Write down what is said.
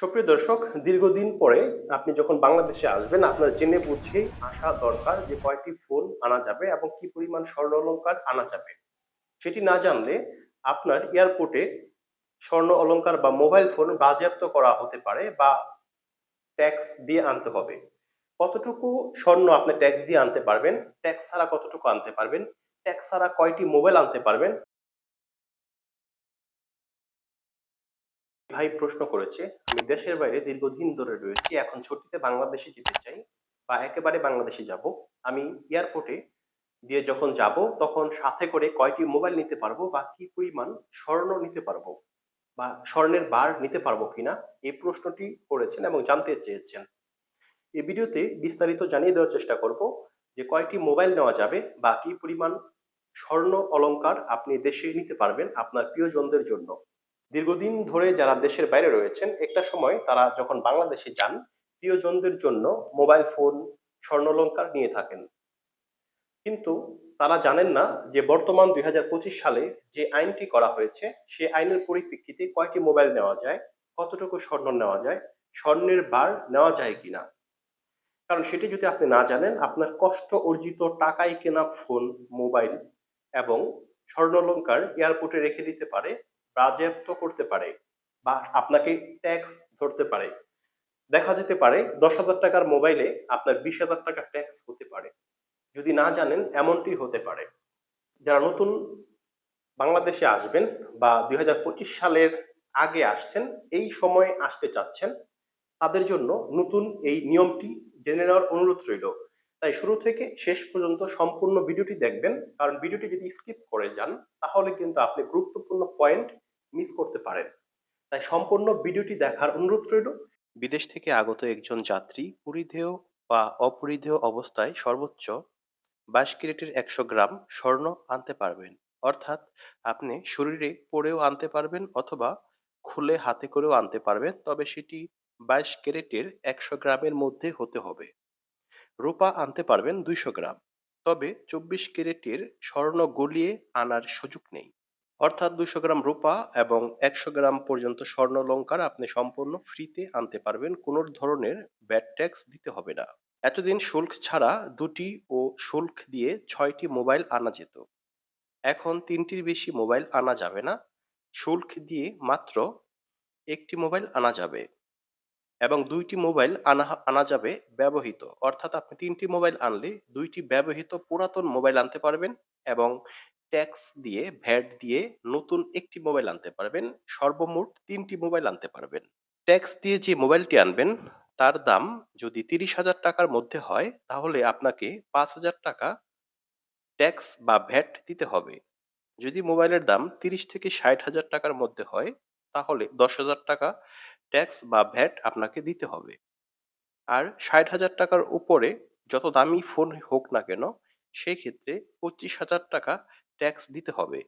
সুপ্রিয় দর্শক, দীর্ঘদিন পরে আপনি যখন বাংলাদেশে আসবেন, আপনার জেনে বুঝে আসা দরকার যে কয়টি ফোন আনা যাবে এবং কি পরিমাণ স্বর্ণ অলংকার আনা যাবে। সেটি না জানলে আপনার এয়ারপোর্টে স্বর্ণ অলংকার বা মোবাইল ফোন বাজেয়াপ্ত করা হতে পারে বা ট্যাক্স দিয়ে আনতে হবে। কতটুকু স্বর্ণ আপনি ট্যাক্স দিয়ে আনতে পারবেন? ট্যাক্স ছাড়া কতটুকু আনতে পারবেন? ট্যাক্স ছাড়া কয়টি মোবাইল আনতে পারবেন? ভাই প্রশ্ন করেছে, আমি দেশের বাইরে দীর্ঘদিন ধরে রয়েছি, এখন ছুটিতে বাংলাদেশে যেতে চাই বা একেবারে বাংলাদেশে যাব। আমি এয়ারপোর্টে দিয়ে যখন যাব, তখন সাথে করে কয়টি মোবাইল নিতে পারব বা কি পরিমাণ স্বর্ণ নিতে পারব বা স্বর্ণের বার নিতে পারব কিনা, এই প্রশ্নটি করেছেন এবং জানতে চেয়েছেন। এই ভিডিওতে বিস্তারিত জানিয়ে দেওয়ার চেষ্টা করব যে কয়টি মোবাইল নেওয়া যাবে বা কি পরিমাণ স্বর্ণ অলংকার আপনি দেশে নিতে পারবেন আপনার প্রিয়জনদের জন্য। দীর্ঘদিন ধরে যারা দেশের বাইরে রয়েছেন, একটা সময় তারা যখন বাংলাদেশে যান, প্রিয়জনদের জন্য মোবাইল ফোন, স্বর্ণলঙ্কার নিয়ে থাকেন। কিন্তু তারা জানেন না যে বর্তমান দুই হাজার পঁচিশ সালে যে আইনটি করা হয়েছে, সে আইনের পরিপ্রেক্ষিতে কয়টি মোবাইল নেওয়া যায়, কতটুকু স্বর্ণ নেওয়া যায়, স্বর্ণের বার নেওয়া যায় কিনা। কারণ সেটি যদি আপনি না জানেন, আপনার কষ্ট অর্জিত টাকায় কেনা ফোন, মোবাইল এবং স্বর্ণলঙ্কার এয়ারপোর্টে রেখে দিতে পারে বাজেয়াপ্ত করতে পারে বা আপনাকে ট্যাক্স ধরতে পারে। দেখা যেতে পারে দশ হাজার টাকার মোবাইলে আপনার বিশ হাজার টাকা ট্যাক্স হতে পারে। যদি না জানেন, এমনটি হতে পারে। যারা নতুন বাংলাদেশে আসবেন বা দুই হাজার পঁচিশ সালের আগে আসছেন, এই সময়ে আসতে চাচ্ছেন, তাদের জন্য নতুন এই নিয়মটি জেনে নেওয়ার অনুরোধ রইল। তাই শুরু থেকে শেষ পর্যন্ত সম্পূর্ণ ভিডিওটি দেখবেন। কারণ ভিডিওটি যদি স্কিপ করে যান, তাহলে কিন্তু আপনি গুরুত্বপূর্ণ পয়েন্ট মিস করতে পারেন। তাই সম্পূর্ণ ভিডিওটি দেখার অনুরোধ রইল। বিদেশ থেকে আগত একজন যাত্রী পরিধেয় বা অপরিধেয় অবস্থায় সর্বোচ্চ বাইশ ক্যারেটের একশো গ্রাম স্বর্ণ আনতে পারবেন। অর্থাৎ আপনি শরীরে পরেও আনতে পারবেন অথবা খুলে হাতে করেও আনতে পারবেন, তবে সেটি বাইশ ক্যারেটের একশো গ্রামের মধ্যে হতে হবে। রূপা আনতে পারবেন দুইশো গ্রাম। তবে চব্বিশ ক্যারেটের স্বর্ণ গলিয়ে আনার সুযোগ নেই। অর্থাৎ দুইশো গ্রাম রূপা এবং একশো গ্রাম পর্যন্ত স্বর্ণ অলংকার আপনি সম্পূর্ণ ফ্রিতে আনতে পারবেন। কোনো ধরনের ব্যাট ট্যাক্স দিতে হবে না। এতদিন শুল্ক ছাড়া দুটি ও শুল্ক দিয়ে ছয়টি মোবাইল আনা যেত। এখন তিনটির বেশি মোবাইল আনা যাবে না। শুল্ক দিয়ে মাত্র একটি মোবাইল আনা যাবে। এবং দুইটি মোবাইল আনা আনা যাবে ব্যবহৃত। অর্থাৎ আপনি তিনটি মোবাইল আনলে দুইটি ব্যবহৃত পুরাতন মোবাইল আনতে পারবেন এবং ট্যাক্স দিয়ে, ভ্যাট দিয়ে নতুন একটি মোবাইল আনতে পারবেন। সর্বমোট তিনটি মোবাইল আনতে পারবেন। ট্যাক্স দিয়ে যে মোবাইলটি আনবেন, তার দাম যদি তিরিশ হাজার টাকার মধ্যে হয়, তাহলে আপনাকে পাঁচ হাজার টাকা ট্যাক্স বা ভ্যাট দিতে হবে। যদি মোবাইলের দাম তিরিশ থেকে ষাট হাজার টাকার মধ্যে হয়, তাহলে দশ হাজার টাকা ট্যাক্স বা ভ্যাট আপনাকে দিতে হবে। আর ষাট হাজার টাকার উপরে যত দামি ফোন হোক না কেন সেই ক্ষেত্রে পঁচিশ হাজার টাকা ট্যাক্স দিতে হবে।